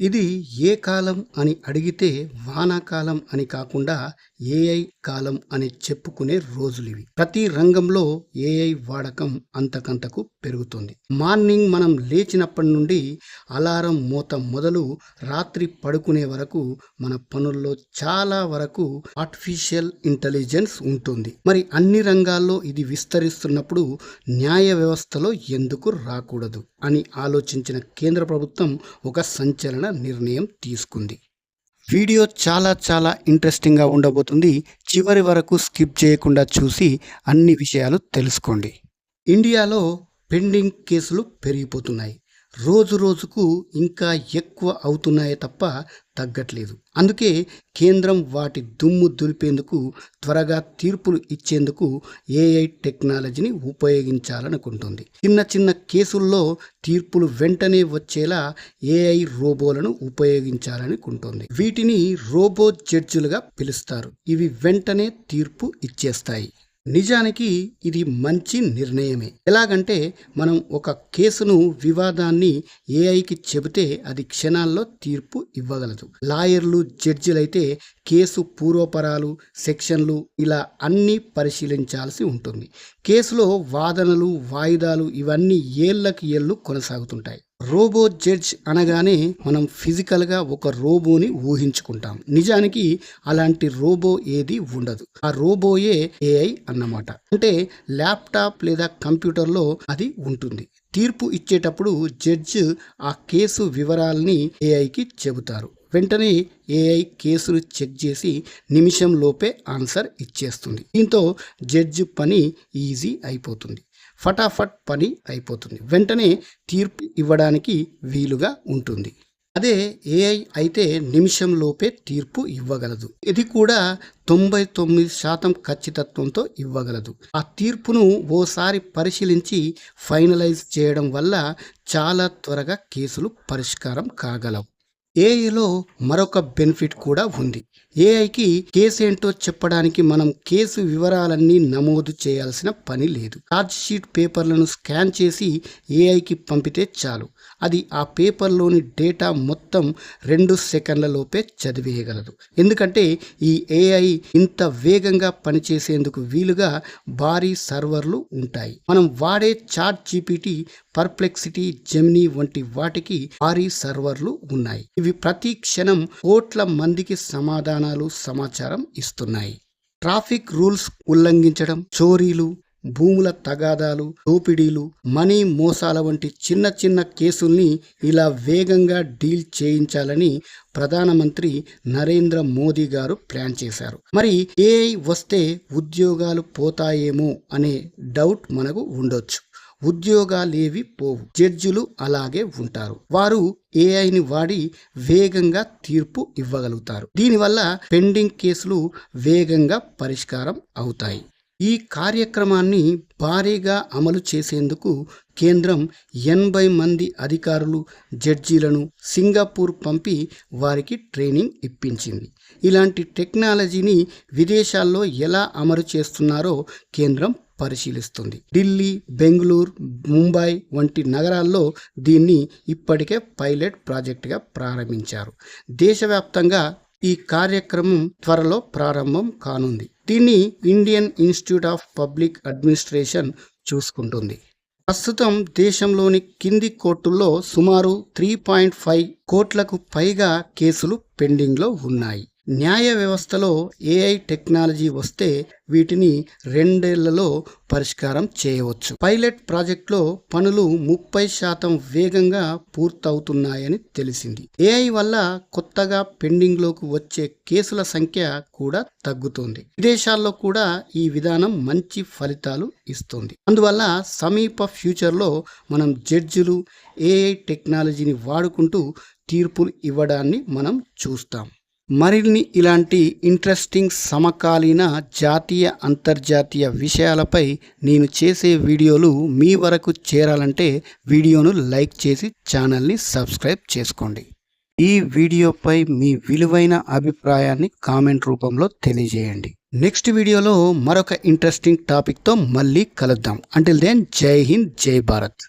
ఇది ఏ కాలం అని అడిగితే వానాకాలం అని కాకుండా ఏఐ కాలం అని చెప్పుకునే రోజులు ఇవి ప్రతి రంగంలో ఏఐ వాడకం అంతకంతకు పెరుగుతుంది. మార్నింగ్ మనం లేచినప్పటి నుండి అలారం మూత మొదలు రాత్రి పడుకునే వరకు మన పనుల్లో చాలా వరకు ఆర్టిఫిషియల్ ఇంటెలిజెన్స్ ఉంటుంది. మరి అన్ని రంగాల్లో ఇది విస్తరిస్తున్నప్పుడు న్యాయ వ్యవస్థలో ఎందుకు రాకూడదు అని ఆలోచించిన కేంద్ర ప్రభుత్వం ఒక సంచలన నిర్ణయం తీసుకుంది. వీడియో చాలా చాలా ఇంట్రెస్టింగ్గా ఉండబోతుంది. చివరి వరకు స్కిప్ చేయకుండా చూసి అన్ని విషయాలు తెలుసుకోండి. ఇండియాలో పెండింగ్ కేసులు పెరిగిపోతున్నాయి. రోజు రోజుకు ఇంకా ఎక్కువ అవుతున్నాయే తప్ప తగ్గట్లేదు. అందుకే కేంద్రం వాటి దుమ్ము దులిపేందుకు త్వరగా తీర్పులు ఇచ్చేందుకు ఏఐ టెక్నాలజీని ఉపయోగించాలనుకుంటుంది. చిన్న చిన్న కేసుల్లో తీర్పులు వెంటనే వచ్చేలా ఏఐ రోబోలను ఉపయోగించాలనుకుంటుంది. వీటిని రోబో జడ్జులుగా పిలుస్తారు. ఇవి వెంటనే తీర్పు ఇచ్చేస్తాయి. నిజానికి ఇది మంచి నిర్ణయమే. ఎలాగంటే మనం ఒక కేసును వివాదాన్ని ఏఐకి చెబితే అది క్షణాల్లో తీర్పు ఇవ్వగలదు. లాయర్లు జడ్జిలైతే కేసు పూర్వపరాలు సెక్షన్లు ఇలా అన్నీ పరిశీలించాల్సి ఉంటుంది. కేసులో వాదనలు వాయిదాలు ఇవన్నీ ఏళ్ళకి ఏళ్ళు కొనసాగుతుంటాయి. రోబో జడ్జ్ అనగానే మనం ఫిజికల్గా ఒక రోబోని ఊహించుకుంటాం. నిజానికి అలాంటి రోబో ఏది ఉండదు. ఆ రోబోయే ఏఐ అన్నమాట. అంటే ల్యాప్టాప్ లేదా కంప్యూటర్లో అది ఉంటుంది. తీర్పు ఇచ్చేటప్పుడు జడ్జ్ ఆ కేసు వివరాల్ని ఏఐకి చెబుతారు. వెంటనే ఏఐ కేసును చెక్ చేసి నిమిషంలోపే ఆన్సర్ ఇచ్చేస్తుంది. దీంతో జడ్జ్ పని ఈజీ అయిపోతుంది. ఫటాఫట్ పని అయిపోతుంది. వెంటనే తీర్పు ఇవ్వడానికి వీలుగా ఉంటుంది. అదే ఏఐ అయితే నిమిషంలోపే తీర్పు ఇవ్వగలదు. ఇది కూడా తొంభై తొమ్మిది శాతం ఖచ్చితత్వంతో ఇవ్వగలదు. ఆ తీర్పును ఓసారి పరిశీలించి ఫైనలైజ్ చేయడం వల్ల చాలా త్వరగా కేసులు పరిష్కారం కాగలవు. ఏఐలో మరొక బెనిఫిట్ కూడా ఉంది. ఏఐకి కేసు ఏంటో చెప్పడానికి మనం కేసు వివరాలన్నీ నమోదు చేయాల్సిన పని లేదు. ఛార్జ్ షీట్ పేపర్లను స్కాన్ చేసి ఏఐకి పంపితే చాలు. అది ఆ పేపర్లోని డేటా మొత్తం రెండు సెకండ్లలోపే చదివేయగలదు. ఎందుకంటే ఈ ఏఐ ఇంత వేగంగా పనిచేసేందుకు వీలుగా భారీ సర్వర్లు ఉంటాయి. మనం వాడే చాట్ జీపీటీ పర్ప్లెక్సిటీ జెమినీ వంటి వాటికి భారీ సర్వర్లు ఉన్నాయి. ఇవి ప్రతి క్షణం కోట్ల మందికి సమాధానాలు సమాచారం ఇస్తున్నాయి. ట్రాఫిక్ రూల్స్ ఉల్లంఘించడం చోరీలు భూముల తగాదాలు దోపిడీలు మనీ మోసాల వంటి చిన్న చిన్న కేసుల్ని ఇలా వేగంగా డీల్ చేయించాలని ప్రధానమంత్రి నరేంద్ర మోదీ గారు ప్లాన్ చేశారు. మరి ఏఐ వస్తే ఉద్యోగాలు పోతాయేమో అనే డౌట్ మనకు ఉండొచ్చు. ఉద్యోగాలేవి పోవు. జడ్జిలు అలాగే ఉంటారు. వారు ఏఐని వాడి వేగంగా తీర్పు ఇవ్వగలుగుతారు. దీనివల్ల పెండింగ్ కేసులు వేగంగా పరిష్కారం అవుతాయి. ఈ కార్యక్రమాన్ని భారీగా అమలు చేసేందుకు కేంద్రం ఎనభై మంది అధికారులు జడ్జీలను సింగపూర్ పంపి వారికి ట్రైనింగ్ ఇప్పించింది. ఇలాంటి టెక్నాలజీని విదేశాల్లో ఎలా అమలు చేస్తున్నారో కేంద్రం పరిశీలిస్తుంది. ఢిల్లీ బెంగళూరు ముంబై వంటి నగరాల్లో దీన్ని ఇప్పటికే పైలట్ ప్రాజెక్టుగా ప్రారంభించారు. దేశవ్యాప్తంగా ఈ కార్యక్రమం త్వరలో ప్రారంభం కానుంది. దీన్ని Indian institute of public administration చూసుకుంటుంది. ప్రస్తుతం దేశంలోని కింది కోర్టుల్లో సుమారు త్రీ పాయింట్ ఫైవ్ కోట్లకు పైగా కేసులు పెండింగ్లో ఉన్నాయి. న్యాయ వ్యవస్థలో ఏఐ టెక్నాలజీ వస్తే వీటిని రెండేళ్ళలో పరిష్కారం చేయవచ్చు. పైలట్ ప్రాజెక్టులో పనులు ముప్పై శాతం వేగంగా పూర్తవుతున్నాయని తెలిసింది. ఏఐ వల్ల కొత్తగా పెండింగ్లోకి వచ్చే కేసుల సంఖ్య కూడా తగ్గుతుంది. విదేశాల్లో కూడా ఈ విధానం మంచి ఫలితాలు ఇస్తుంది. అందువల్ల సమీప ఫ్యూచర్లో మనం జడ్జిలు ఏఐ టెక్నాలజీని వాడుకుంటూ తీర్పులు ఇవ్వడాన్ని మనం చూస్తాం. మరిన్ని ఇలాంటి ఇంట్రెస్టింగ్ సమకాలీన జాతీయ అంతర్జాతీయ విషయాలపై నేను చేసే వీడియోలు మీ వరకు చేరాలంటే వీడియోను లైక్ చేసి ఛానల్ని సబ్స్క్రైబ్ చేసుకోండి. ఈ వీడియోపై మీ విలువైన అభిప్రాయాన్ని కామెంట్ రూపంలో తెలియజేయండి. నెక్స్ట్ వీడియోలో మరొక ఇంట్రెస్టింగ్ టాపిక్తో మళ్ళీ కలుద్దాం. అంటిల్ దెన్ జై హింద్ జై భారత్.